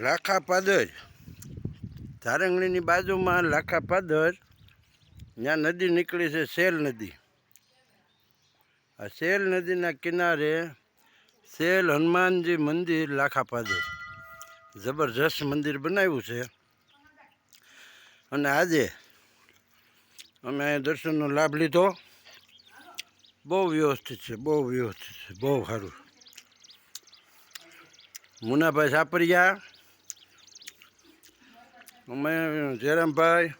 લાખા પાદર ધારંગણીની બાજુમાં લાખા પાદર ત્યાં નદી નીકળી છે સેલ નદી. આ સેલ નદીના કિનારે સેલ હનુમાનજી મંદિર લાખા પાદર જબરજસ્ત મંદિર બનાવ્યું છે. અને આજે અમે દર્શનનો લાભ લીધો. બહુ વ્યવસ્થિત છે, બહુ વ્યવસ્થિત છે, બહુ સારું. મુનાભાઈ સાપરિયા અમે જયરામભાઈ,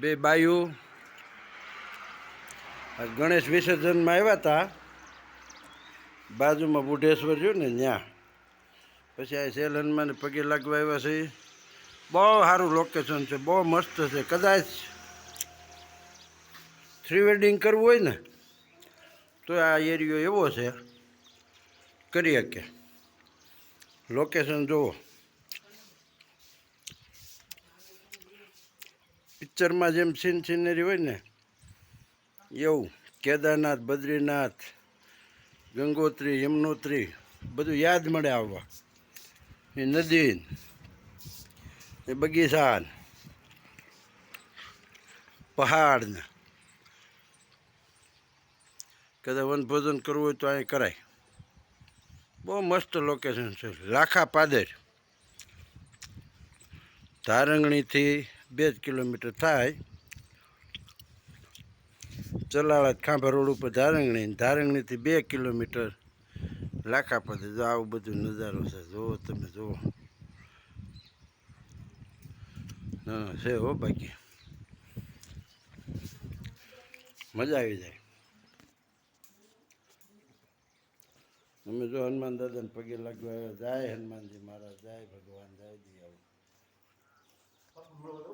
બે બાયુ, આ ગણેશ વિસર્જનમાં આવ્યા હતા. બાજુમાં બુઢેશ્વર જોયું ને ત્યાં. પછી આ સેલ હનુમાન પગે લાગવા આવ્યા છે. બહુ સારું લોકેશન છે, બહુ મસ્ત છે, કદાચ થ્રી વેડિંગ કરવું હોય ને, તો આ એરિયો એવો છે. કરી શકે લોકેશન જુઓ પિક્ચરમાં જેમ સીન સિનરી હોય ને, એવું, કેદારનાથ, બદ્રીનાથ, ગંગોત્રી, યમનોત્રી, બધું યાદ મળે આવવા. એ નદી એ બગીચા પહાડને. કદાચ વનભોજન કરવું હોય તો અહીં કરાય. બહુ મસ્ત લોકેશન છે. લાખા પાદર. ધારંગણીથી બે જ કિલોમીટર થાય. ચલાળા ખાંભા રોડ ઉપર ધારંગણી ધારંગણીથી બે કિલોમીટર લાખા પાદર જો આવું બધું નજારો છે જુઓ તમે જુઓ ના છે હો બાકી. મજા આવી જાય. અમે જો હનુમાન દાદાને પગે લાગવા જાય હનુમાનજી મહારાજ, જાય ભગવાન, જય നമ്മളൊരു